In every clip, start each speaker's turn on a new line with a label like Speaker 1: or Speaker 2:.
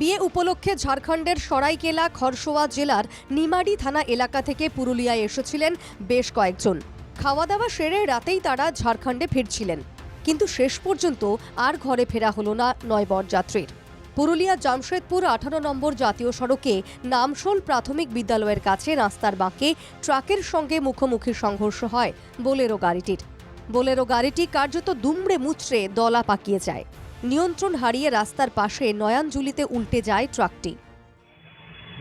Speaker 1: বিয়ে উপলক্ষে ঝাড়খণ্ডের সরাইকেলা, খরসোয়া জেলার নিমাডি থানা এলাকা থেকে পুরুলিয়ায় এসেছিলেন বেশ কয়েকজন। খাওয়া দাওয়া সেরে রাতেই তারা ঝাড়খণ্ডে ফিরছিলেন। কিন্তু শেষ পর্যন্ত আর ঘরে ফেরা হলো না নয় বরযাত্রীর। পুরুলিয়া জামশেদপুর আঠারো নম্বর জাতীয় সড়কে নামশোল প্রাথমিক বিদ্যালয়ের কাছে রাস্তার বাঁকে ট্রাকের সঙ্গে মুখোমুখি সংঘর্ষ হয় বোলেরো গাড়িটির। বোলেরো গাড়িটি কার্যত দুমড়ে মুচড়ে দলা পাকিয়ে যায়। নিয়ন্ত্রণ হারিয়ে রাস্তার পাশে নয়ানজুলিতে উল্টে যায় ট্রাকটি।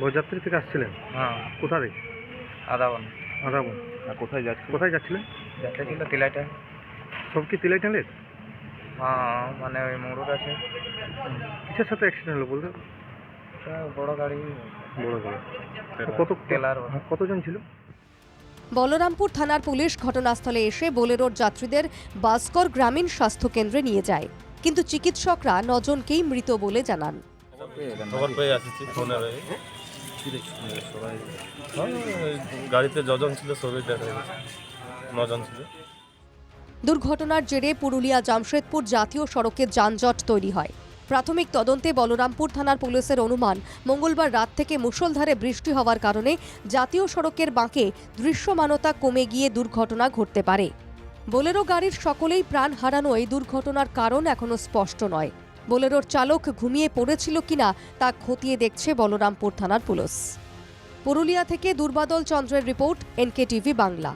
Speaker 2: বরযাত্রী থেকে আসছিলেন?
Speaker 3: হ্যাঁ।
Speaker 2: কোথা থেকে
Speaker 3: আদাবন।
Speaker 2: আদাবন
Speaker 3: কোথায় যাচ্ছে
Speaker 2: কোথায় যাচ্ছিলেন?
Speaker 3: যাচ্ছে ছিল তিলাইটা।
Speaker 2: সব কি তিলাই টালের
Speaker 3: হ্যাঁ মানে ওই মোড়ক আছে।
Speaker 2: কিসের সাথে অ্যাক্সিডেন্ট হলো বলতে?
Speaker 3: বড় গাড়ি।
Speaker 2: বড় করে কত
Speaker 3: টেলার
Speaker 2: হ্যাঁ, কতজন ছিল?
Speaker 1: বলরামপুর থানার পুলিশ ঘটনাস্থলে এসে বোলেরোর যাত্রীদের বাসকর গ্রামীণ স্বাস্থ্য কেন্দ্রে নিয়ে যায়। কিন্তু চিকিৎসকরা নজনকেই মৃত বলে জানান।
Speaker 4: হ্যাঁ, গাড়িতে যজন ছিল সবই দেখা নজন ছিল।
Speaker 1: দুর্ঘটনার জেরে পুরুলিয়া জামশেদপুর জাতীয় সড়কে যানজট তৈরি হয়। প্রাথমিক তদন্তে বলরামপুর থানার পুলিশের অনুমান মঙ্গলবার রাত থেকে মুষলধারে বৃষ্টি হওয়ার কারণে জাতীয় সড়কের বাঁকে দৃশ্যমানতা কমে গিয়ে দুর্ঘটনা ঘটতে পারে। বোলেরো গাড়ির সকলেই প্রাণ হারানো এই দুর্ঘটনার কারণ এখনও স্পষ্ট নয়। বোলেরোর চালক ঘুমিয়ে পড়েছিল কিনা তা খতিয়ে দেখছে বলরামপুর থানার পুলিশ। পুরুলিয়া থেকে দুর্বাদল চন্দ্রের রিপোর্ট এনকে টিভি বাংলা।